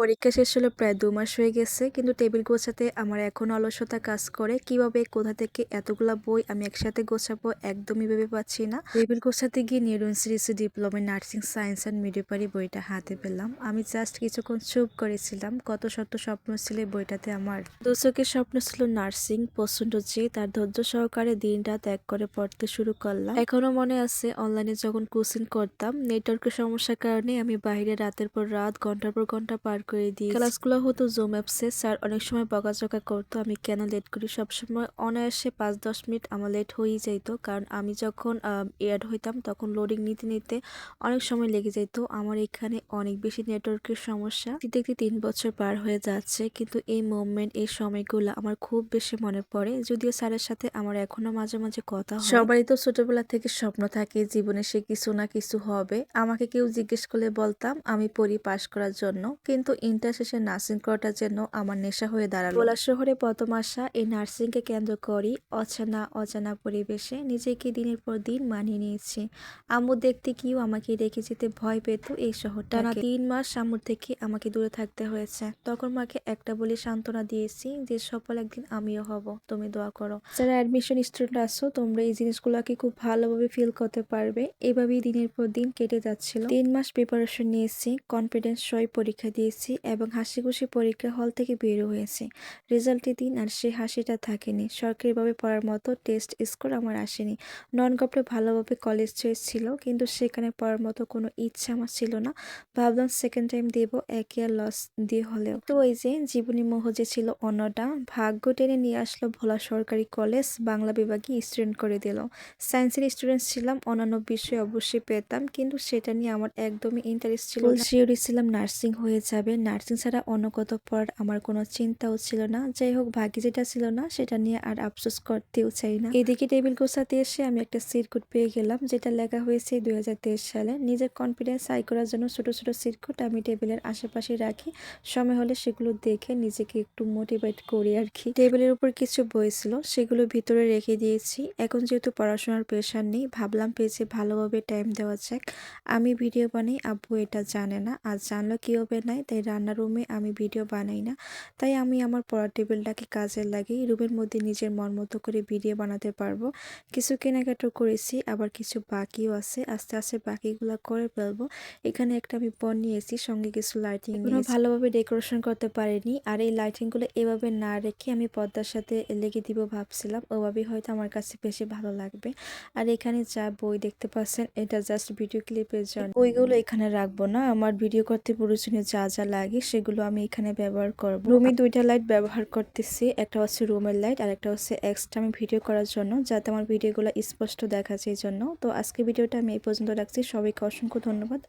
পরীক্ষা শেষ হলো প্রায় দু মাস হয়ে গেছে, কিন্তু টেবিল গোছাতে আমার এখন অলসতা কাজ করে। কীভাবে, কোথা থেকে এতগুলা বই আমি একসাথে গোছাবো একদমই ভেবে পাচ্ছি না। টেবিল গোছাতে গিয়ে নিউরন সিরিজে diploma nursing science and midwifery বইটা হাতে পেলাম। আমি জাস্ট কিছুক্ষণ চুপ করেছিলাম। কত শত স্বপ্ন ছিল বইটাতে আমার। দুচকের স্বপ্ন ছিল নার্সিং প্রচণ্ড যে তার ধৈর্য সহকারে দিনটা ত্যাগ করে পড়তে শুরু করলাম। এখনও মনে আছে অনলাইনে যখন কোচিং করতাম নেটওয়ার্কের সমস্যার কারণে আমি বাইরে রাতের পর রাত, ঘণ্টার পর ঘণ্টা পার করে দিই ক্লাসগুলো হতো জুম অ্যাপসে স্যার অনেক সময় বকাঝকা করতো। আমি কেন লেট করি? সবসময় অনায়াসে পাঁচ দশ মিনিট আমার লেট হয়েই যাইতো। কারণ আমি যখন এড হইতাম তখন লোডিং নিতে নিতে অনেক সময় লেগে যেত আমার এখানে অনেক বেশি নেটওয়ার্কের সমস্যা। দেখতে তিন বছর পার হয়ে যাচ্ছে। কিন্তু এই মুভমেন্ট এই সময়গুলো আমার খুব বেশি মনে পড়ে। যদিও স্যারের সাথে আমার এখনও মাঝে মাঝে কথা সবারই তো ছোটবেলা থেকে স্বপ্ন থাকে জীবনে সে কিছু না কিছু হবে। আমাকে কেউ জিজ্ঞেস করলে বলতাম আমি পড়ি পাশ করার জন্য। কিন্তু ইন্টার শেষে নার্সিং করাটা যেন আমার নেশা হয়ে দাঁড়াল। ভোলা শহরে প্রথম আসা এই নার্সিংকে কেন্দ্র করি অচেনা, অজানা পরিবেশে নিজেকে দিনের পর দিন মানিয়ে নিয়েছি। আম্মু দেখতে গিয়েও আমাকে রেখে যেতে ভয় পেত এই শহরটা না তিন মাস আম্মুর থেকে আমাকে দূরে থাকতে হয়েছে। তখন মাকে একটা বলে সান্ত্বনা দিয়েছি যে, সফল একদিন আমিও হব, তুমি দোয়া করো। যারা অ্যাডমিশন স্টুডেন্ট আসো তোমরা এই জিনিসগুলোকে খুব ভালোভাবে ফিল করতে পারবে। এভাবেই দিনের পর দিন কেটে যাচ্ছিল। তিন মাস প্রিপারেশন নিয়েছি কনফিডেন্স সই পরীক্ষা দিয়েছি। এবং হাসি খুশি পরীক্ষা হল থেকে বের হয়েছি। রেজাল্টের দিন আর সেই হাসিটা থাকেনি। সরকারিভাবে পড়ার মতো টেস্ট স্কোর আমার আসেনি। নন গভর্নমেন্টে ভালোভাবে কলেজ চয়েস ছিল কিন্তু সেখানে পড়ার মতো কোনো ইচ্ছা আমার ছিল না। ভাবলাম সেকেন্ড টাইম দেব এক ইয়ার লস দিয়ে হলেও। তো ওই যে জীবনী মোহ যে ছিল অন্যটা, ভাগ্য টেনে নিয়ে আসলো ভোলা সরকারি কলেজ, বাংলা বিভাগে স্টুডেন্ট করে দিল। সায়েন্সের স্টুডেন্ট ছিলাম, অন্যান্য বিষয়ে অবশ্যই পেতাম, কিন্তু সেটা নিয়ে আমার একদমই ইন্টারেস্ট ছিল শিওরি ছিলাম নার্সিং হয়ে যাবে নার্সিং ছাড়া অন্য কত পড়ার আমার কোনো চিন্তাও ছিল না। যাই হোক, ভাগ্যে যেটা ছিল না, সেটা নিয়ে আর আফসোস করতেও চাই না। এদিকে টেবিল গোছাতে এসে আমি একটা সিরকুট পেয়ে গেলাম, যেটা লেখা হয়েছে দু হাজার তেইশ সালে। নিজের কনফিডেন্স হাই করার জন্য ছোট ছোট সিরকুট আমি টেবিলের আশেপাশে রাখি। সময় হলে সেগুলো দেখে নিজেকে একটু মোটিভেট করি আর কি। টেবিলের উপর কিছু বই ছিল, সেগুলো ভিতরে রেখে দিয়েছি। এখন যেহেতু পড়াশোনার প্রেশার নেই, ভাবলাম পেয়েছে ভালোভাবে টাইম দেওয়া যাক। আমি ভিডিও বানাই, আব্বু এটা জানে না। আর জানলো কী হবে নাই, তাই রান্নার রুমে আমি ভিডিও বানাই না। তাই আমি আমার পড়ার টেবিলটাকে কাজে লাগিয়ে রুমের মধ্যে নিজের মন মতো করে ভিডিও বানাতে পারব। কিছু কেনাকাটা করেছি আবার কিছু বাকিও আছে। আস্তে আস্তে বাকিগুলো করে ফেলব। এখানে একটা আমি পণ নিয়েছি সঙ্গে কিছু লাইটিং ভালোভাবে ডেকোরেশন করতে পারিনি আর এই লাইটিংগুলো এভাবে না রেখে আমি পর্দার সাথে লেগে দিব ভাবছিলাম। ওভাবেই হয়তো আমার কাছে বেশি ভালো লাগবে। আর এখানে যা বই দেখতে পাচ্ছেন এটা জাস্ট ভিডিও ক্লিপের জন্য। বইগুলো এখানে রাখব না। আমার ভিডিও করতে প্রয়োজনীয় যা যা লাগে, সেগুলো আমি এখানে ব্যবহার করব। রুমে দুইটা লাইট ব্যবহার করতেছি, একটা হচ্ছে রুমের লাইট আর একটা হচ্ছে এক্সট্রা আমি ভিডিও করার জন্য, যাতে আমার ভিডিওগুলো স্পষ্ট দেখাচ্ছে এই জন্য। তো আজকে ভিডিওটা আমি এই পর্যন্ত রাখছি, সবাইকে অসংখ্য ধন্যবাদ।